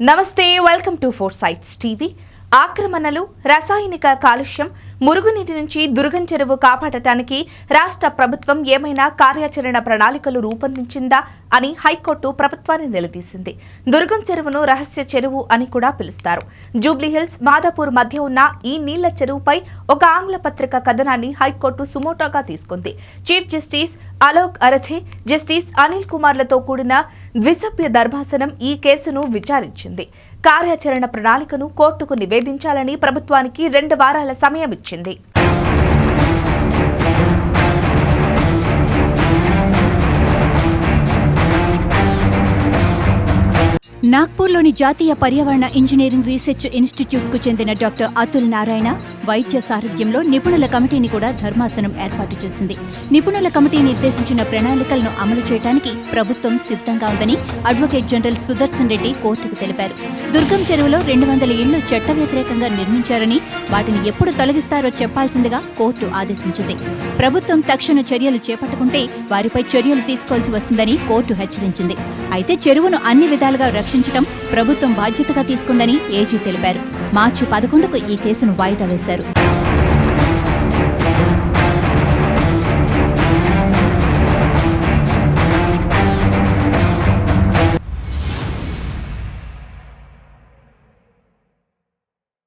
నమస్తే welcome to four sites TV ఆక్రమణలు రసాయనిక కాలుష్యం మురుగునీటి నుంచి దుర్గం చెరువు కాపాడటానికి రాష్ట్ర ప్రభుత్వం ఏమైనా కార్యాచరణ ప్రణాళికలు రూపొందించిందా అని హైకోర్టు ప్రభుత్వాన్ని నిలదీసింది. దుర్గం చెరువును రహస్య చెరువు అని కూడా పిలుస్తారు. జూబ్లీహిల్స్ మాదాపూర్ మధ్య ఉన్న ఈ నీళ్ళ చెరువుపై ఒక ఆంగ్ల పత్రిక కథనాన్ని హైకోర్టు సుమోటోగా తీసుకుంది. Chief justice Alok Aradhe justice Anil కుమార్లతో కూడిన ద్విసభ్య ధర్మాసనం ఈ కేసును విచారించింది. కార్యాచరణ ప్రణాళికను కోర్టుకు నివేదించాలని ప్రభుత్వానికి రెండు వారాల సమయం ఇచ్చింది. నాగ్పూర్లోని జాతీయ పర్యావరణ ఇంజనీరింగ్ రీసెర్చ్ ఇన్స్టిట్యూట్కు చెందిన డాక్టర్ అతుల్ నారాయణ వైద్య సారథ్యంలో నిపుణుల కమిటీని కూడా ధర్మాసనం ఏర్పాటు చేసింది. నిపుణుల కమిటీ నిర్దేశించిన ప్రణాళికలను అమలు చేయడానికి ప్రభుత్వం సిద్ధంగా ఉందని అడ్వకేట్ జనరల్ సుదర్శన్ రెడ్డి కోర్టుకు తెలిపారు. దుర్గం చెరువులో రెండు వందల ఇళ్ళు చట్ట వ్యతిరేకంగా నిర్మించారని వాటిని ఎప్పుడు తొలగిస్తారో చెప్పాల్సిందిగా కోర్టు ఆదేశించింది. ప్రభుత్వం తక్షణ చర్యలు చేపట్టకుంటే వారిపై చర్యలు తీసుకోవాల్సి వస్తుందని కోర్టు హెచ్చరించింది. అయితే చెరువును అన్ని విధాలుగా రక్షించడం ప్రభుత్వం బాధ్యతగా తీసుకుందని ఏజీ తెలిపారు. మార్చి పదకొండుకు ఈ కేసును వాయిదా వేశారు.